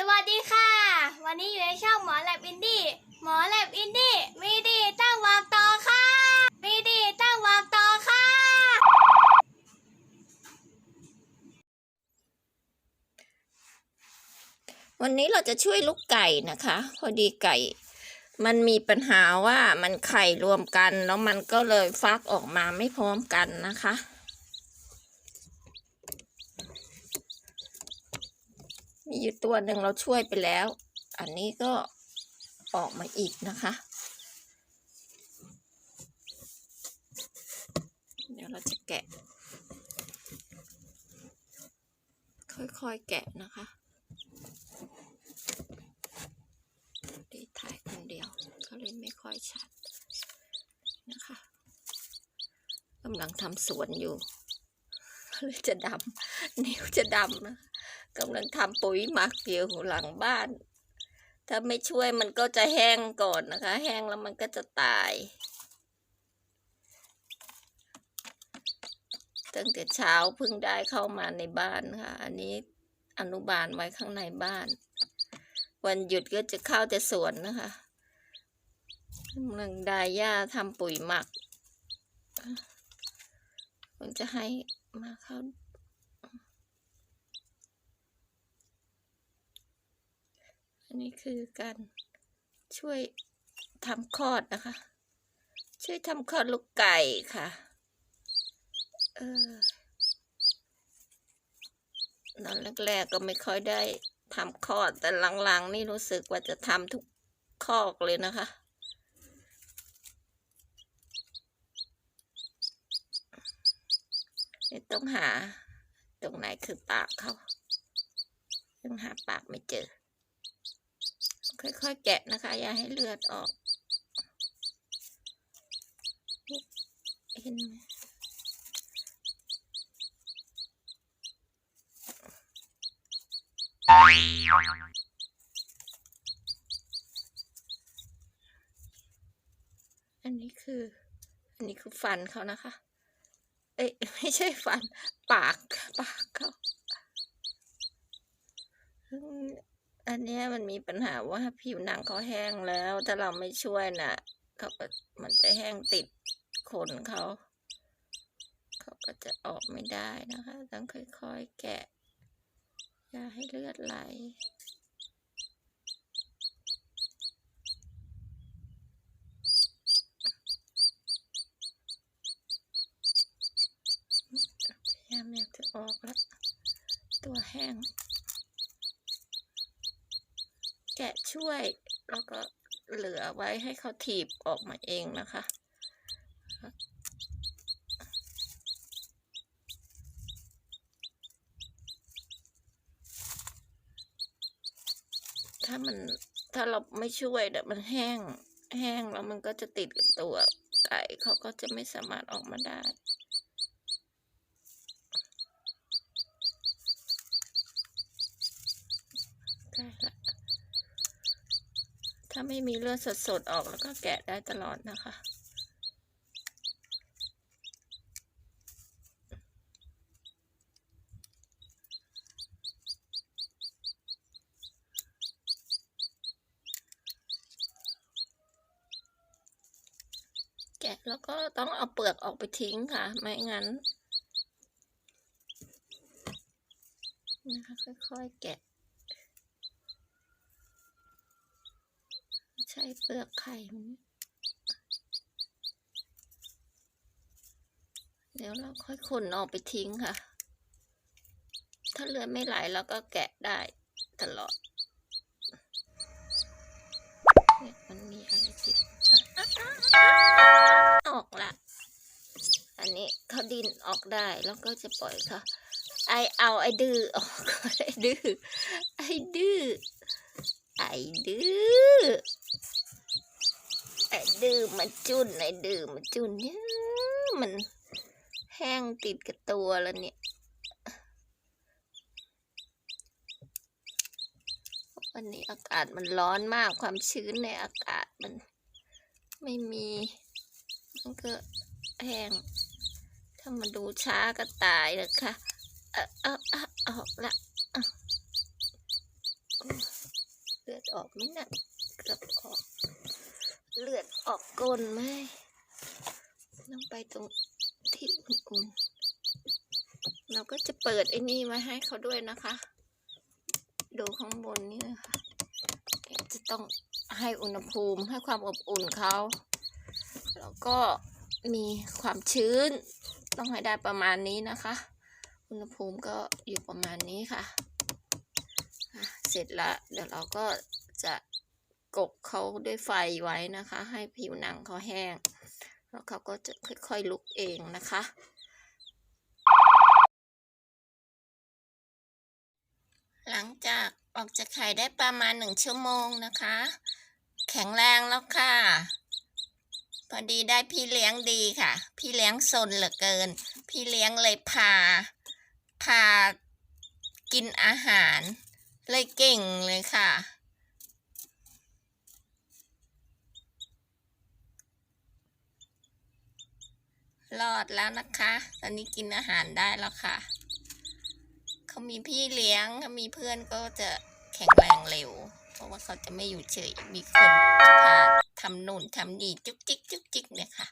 สวัสดีค่ะ วันนี้อยู่ในช่องหมอแลบอินดี้หมอแลบอินดี้มีดีตั้งวางต่อค่ะ มีดีตั้งวางต่อค่ะ วันนี้เราจะช่วยลูกไก่นะคะ พอดีไก่ มันมีปัญหาว่ามันไข่รวมกัน แล้วมันก็เลยฟักออกมาไม่พร้อมกันนะคะ มีอยู่ตัวหนึ่งเราช่วยไปแล้ว อันนี้ก็ออกมาอีกนะคะ เดี๋ยวเราจะแกะ ค่อยๆแกะนะคะดีถ่ายคนเดียว ก็เลยไม่ค่อยชัดนะคะกำลังทำสวนอยู่เลยจะดำนิ้วจะดำนะ กำลังทำปุ๋ยหมักอยู่หลังบ้าน ถ้าไม่ช่วยมันก็จะแห้งก่อนนะคะ แห้งแล้วมันก็จะตาย ตั้งแต่เช้าเพิ่งได้เข้ามาในบ้านค่ะ อันนี้อนุบาลไว้ข้างในบ้าน วันหยุดก็จะเข้าแต่สวนนะคะกำลังดายหญ้าทำปุ๋ยหมักผมจะให้มาเข้า นนี้คือการช่วยทำคลอดนะคะ ช่วยทำคลอดลูกไก่ค่ะ เออตอนแรกๆก็ไม่ค่อยได้ทำคลอด แต่หลังๆ นี่รู้สึกว่าจะทำทุกคอกเลยนะคะนี่ต้องหา ตรงไหนคือปากเขายังหาปากไม่เจอ ค่อยๆแกะนะคะ อย่าให้เลือดออก เห็นไหมอันนี้คือ อันนี้คือฟันเขานะคะ เอ้ยไม่ใช่ฟัน ปาก ปากเขาอืม อันนี้มันมีปัญหาว่าผิวหนังเขาแห้งแล้ว ถ้าเราไม่ช่วยน่ะเขาก็มันจะแห้งติดขนเขา เขาก็จะออกไม่ได้นะคะ ต้องค่อยๆแกะ อย่าให้เลือดไหลพยายามอยากจะออกแล้ว ตัวแห้ง แกะช่วยแล้วก็เหลือไว้ให้เขาถีบออกมาเองนะคะ ถ้ามันถ้าเราไม่ช่วยเดี๋ยวมันแห้งแห้งแล้วมันก็จะติดกับตัวไก่เขาก็จะไม่สามารถออกมาได้ได้ละ ถ้าไม่มีเลือดสดๆออกแล้วก็แกะได้ตลอดนะคะ แกะแล้วก็ต้องเอาเปลือกออกไปทิ้งค่ะ ไม่งั้นนะคะค่อยๆแกะ ช้เปลือกไข่มันเดี๋ยวเราค่อยขนออกไปทิ้งค่ะ ถ้าเลือดไม่ไหลเราก็แกะได้ตลอดเนี่ยมันมีอะไรติดออกละ อันนี้เขาดินออกได้แล้วก็จะปล่อยเขาไอเอาไอดื้อออกก่อนไอดื้อไอดื้อไอดื้อ ไอ้ดื้อ มาจุนไอ้ดื้อมาจุนเนี่ยมันแห้งติดกับตัวแล้วเนี่ยวันนี้อากาศมันร้อนมากความชื้นในอากาศมัน ไม่มีมันก็แห้งถ้ามาดูช้าก็ตายเลยค่ะเอาเอาเอาออกละอะออกไหมนะเกือบออก เลือดออกก้นไหมต้องไปตรงที่อุ่นๆ เราก็จะเปิดไอ้นี่ไว้ให้เขาด้วยนะคะ ดูข้างบนนี่นะคะเดี๋ยวจะต้องให้อุณหภูมิให้ความอบอุ่นเขา แล้วก็มีความชื้น ต้องให้ได้ประมาณนี้นะคะ อุณหภูมิก็อยู่ประมาณนี้ค่ะอะเสร็จแล้วเดี๋ยวเราก็จะ กบเขาด้วยไฟไว้นะคะ ให้ผิวหนังเขาแห้ง แล้วเขาก็จะค่อยๆลุกเองนะคะ หลังจากออกจากไข่ได้ประมาณหนึ่งชั่วโมงนะคะ แข็งแรงแล้วค่ะ พอดีได้พี่เลี้ยงดีค่ะ พี่เลี้ยงซนเหลือเกิน พี่เลี้ยงเลยพา พากินอาหาร เลยเก่งเลยค่ะ รอดแล้วนะคะ ตอนนี้กินอาหารได้แล้วค่ะ เขามีพี่เลี้ยงเขามีเพื่อนก็จะแข็งแรงเร็ว เพราะว่าเขาจะไม่อยู่เฉย มีคนพาทำนุ่นทำนี่จุกจิกจุกจิกเนี่ยค่ะ